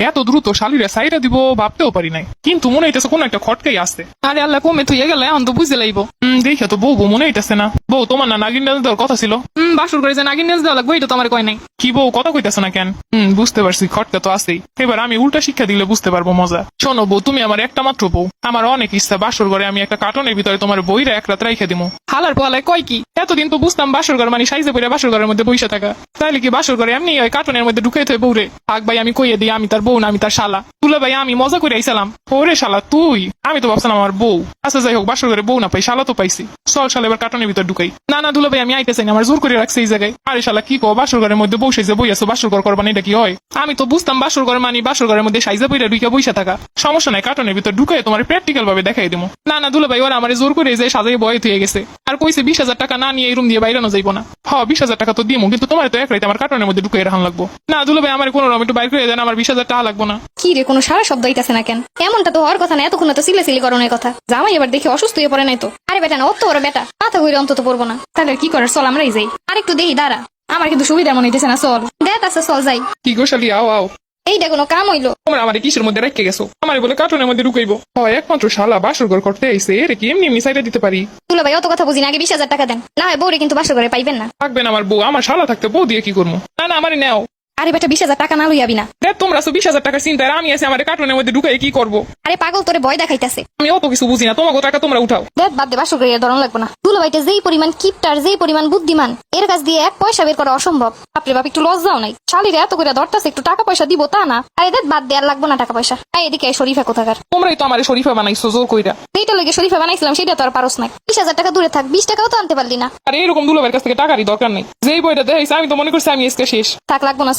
এত দ্রুত শালিরে সাইরা দিব ভাবতেও পারি নাই। কিন্তু মনে হইতেছে কোন একটা খটকাই আসতে আরে আল্লাহ, কমে তুই গেলে এখন তো বুঝতে লাগবো হম দেখে তো বউ বউ মনে হইতেছে না। বউ তোমার না নাগিন ডান্স দেওয়ার কথা ছিল? হম বাসুর করে যে নাগিন নেস দেওয়া লাগবে এটা তো আমার কয় নাই। কি বউ কথা কইতেছে না কেন? হুম বুঝতে পারছি খটকা তো আছেই। এবার আমি উল্টা শিক্ষা দিলে বুঝতে পারব মজা। শোনো বউ তুমি আমার একটা মাত্র বউ। আমার অনেক ইচ্ছা বাসর ঘরে আমি একটা কার্টনের ভিতরে তোমার বইরা এক রাত রাইখে দিমু। হালার পোয়ালায় কয় কি? এতদিন তো বুঝতাম বাসর ঘর মানে সাইজে পড়ে বাসর ঘরের মধ্যে বইসা থাকা। তাইলে কি বাসর ঘরে এমনি ওই কার্টনের মধ্যে ঢুকে থয়ে বউরে? থাক ভাই আমি কইয়ে দিই আমি তার বউ না আমি তার শালা। তুলে ভাই আমি মজা করে আইসালাম। ওরে শালা তুই! আমি তো ভাবছিলাম আমার বউ। আচ্ছা যাই হোক বাসর ঘরে বউ না পাই শালা তো পাইছি। চল শালা, এবার কার্টনের ভিতর ঢুকাই। না না ভাই, আমি আইতে চাই না, আমার জোর করে রাখছে এই জায়গায়। আরে শালা, কি কো বাসর ঘরের মধ্যে বসে যে বই আছো, বাসর ঘর করবানি এটা কি হয়? আমি তো বুঝতাম বাসর ঘর মানে বাসর ঘরের মধ্যে সাইজে বইরা ঢুকে বইসা থাকা। সমস্যা নাই, কার্টনের ভিতর ঢুকে তোমার প্র্যাকটিক্যাল ভাবে দেখাই দিমু। না না ভাই, ওরা আমার জোর করে যে সাজাই বয়ে থুয়ে গেছে। আর কইছে বিশ হাজার টাকা না নিয়ে এই রুম দিয়ে বাইরানো যাইবো না। হ, বিশ হাজার টাকা তো দিমু, কিন্তু তোমার তো এক রাইতে আমার কাটনের মধ্যে ঢুকে রাখান লাগবো। না দুলে ভাই, আমার কোনো রকম একটু বাইর করে দেন, আমার বিশ হাজার টাকা লাগবো না। কি রে, কোনো সারা শব্দ হইতাছে না কেন? এমনটা তো হওয়ার কথা না, এতক্ষণ তো সিলে সিলি করণের কথা। জামাই এবার দেখে অসুস্থ হয়ে পড়ে নাই তো। আরে বেটা না অত বড় বেটা। মাথা ঘুরে অন্তত পড়ব না। তাহলে কি করার? চল আমরাই যাই। আর একটু দেখি দাঁড়া। আমার কিন্তু সুবিধা মনে হইতেছে না চল। দেখ আছে চল যাই। কি গো শালি আও আও। এইটা কোনো কাম হইল? তোমরা আমার কিসের মধ্যে রেখে গেছো? আমার বলে কার্টনের মধ্যে ঢুকাইবো। হয় একমাত্র শালা বাসর ঘর করতে আইসে এর কি এমনি এমনি সাইডে দিতে পারি? তুলো ভাই অত কথা বুঝি না আগে বিশ হাজার টাকা দেন। না হয় বউরে কিন্তু বাসা করে পাইবেন না। থাকবেন আমার বউ আমার শালা থাকতে বউ দিয়ে কি করব? না না আমারই নেও। আরে বেটা বিশ হাজার টাকা না লইয়াবি না দেখ তোমরা তো বিশ হাজার টাকার চিন্তায় আমি আছি আমার কার্টনের মধ্যে ঢুকাই কি করব? আরে পাগল তোরে ভয় দেখাইতাছে। আমি অত কিছু বুঝি না তোমাকে টাকা তোমরা উঠাও। দেখ বাদ দে বাসা করে ধরন লাগবো না। তুলো ভাইটা যেই পরিমাণ কিপটার যেই পরিমাণ বুদ্ধিমান এর কাছ দিয়ে এক পয়সা বের করা অসম্ভব। বাপরে বাপ একটু লজ্জাও নাই। শালিরে এত করে ধরতাছে একটু টাকা পয়সা দিব তা না। আরে দেখ বাদ দে আর লাগবো না টাকা পয়সা। আয় এদিকে শরীফা কোথাকার। তোমরাই তো আমার শরীফা বানাইছো জোর কইরা। যেটা লেগে শরীফা বানাইছিলাম সেটা তো আর পারস নাই। বিশ হাজার টাকা দূরে থাক বিশ টাকাও তো আনতে পারলি না। আর এরকম দুলোভাইয়ের কাছ থেকে টাকারই দরকার নেই। যেই বইটা দেখাইছে আমি তো মনে করছি আমি আজকে শেষ। থাক লাগবো না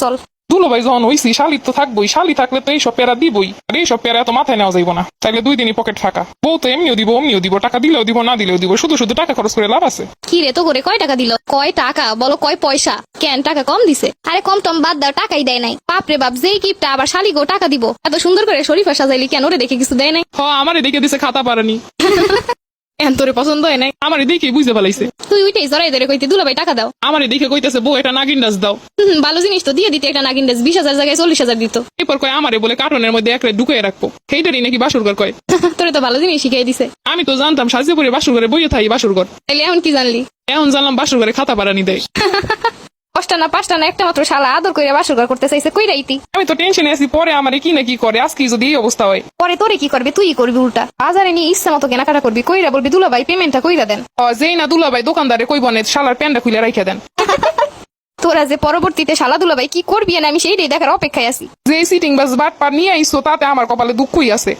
দুলোভাই যখন হইছি শালি তো থাকবোই শালি থাকলে তো এইসব প্যারা দিবই আর এইসব প্যারা এত মাথায় নেওয়া যাইব না। তাইলে দুই দিনই পকেট ফাঁকা। বউ তো এমনিও দিব অমনিও দিব টাকা দিলেও দিব না দিলেও দিব শুধু শুধু টাকা খরচ করে লাভ আছে। কি রে তো করে কয় টাকা দিল? কয় টাকা? বলো কয় পয়সা? কেন টাকা কম দিছে? আরে কম টম বাদ দাও টাকাই দেয় নাই। বাপরে বাপ যেই কিপটা আবার শালিগো টাকা দিব। এত সুন্দর করে শরীফা সাজাইলি কেন রে দেখে কিছু দেয় নাই? হ আমারে দেখে দিছে খাতা পারানি। এখন তোরে পছন্দ হয় নাই? আমারে দেখে বুঝতে পালাইছে। তুই উইটাই জড়াই ধরে কইতে দুলা ভাই টাকা দাও। আমারে দেখে কইতেছে বউ একটা নাগিন ডাস দাও। হুম, ভালো জিনিস তো দিয়ে দিতে একটা নাগিন ড্রেস বিশ হাজার জায়গায় চল্লিশ হাজার দিত। এরপর কয় আমারে বলে কার্টনের মধ্যে একরে ঢুকিয়ে রাখব। সেইটারই নাকি বাসুরগর কয়। তোরে তো ভালো জিনিস শিখাই দিছে। আমি তো জানতাম সাজে পরে বাসুরগরে বইয়ে থাই বাসুরগর তাইলে এখন কি জানলি? এখন জানলাম বাসুরগরে খাতা পারানি দেয়। পাঁচটা না পাঁচটা না একটা মাত্র শালা আদর করে বাসর ঘর করতে চাইছে কই রাইতি আমি তো টেনশনে আছি পরে আমারে কি না কি করে আজকে যদি এই অবস্থা হয়। পরে তোরে কি করবে তুই করবি উল্টা। বাজারে নিয়ে ইচ্ছা মতো কেনাকাটা করবি কইরা বলবি দুলা ভাই পেমেন্টটা কইরা দেন। ও, যেই না দুলাভাই দোকানদারে কই বনে শালার প্যান্ডা খুলে রাইখে দেন। তোরা যে পরবর্তীতে শালা দুলা ভাই কি করবি না আমি সেইটাই দেখার অপেক্ষায় আছি। যে সিটিং বাস বাট পার নিয়ে আইসো তাতে আমার কপালে দুঃখই আছে।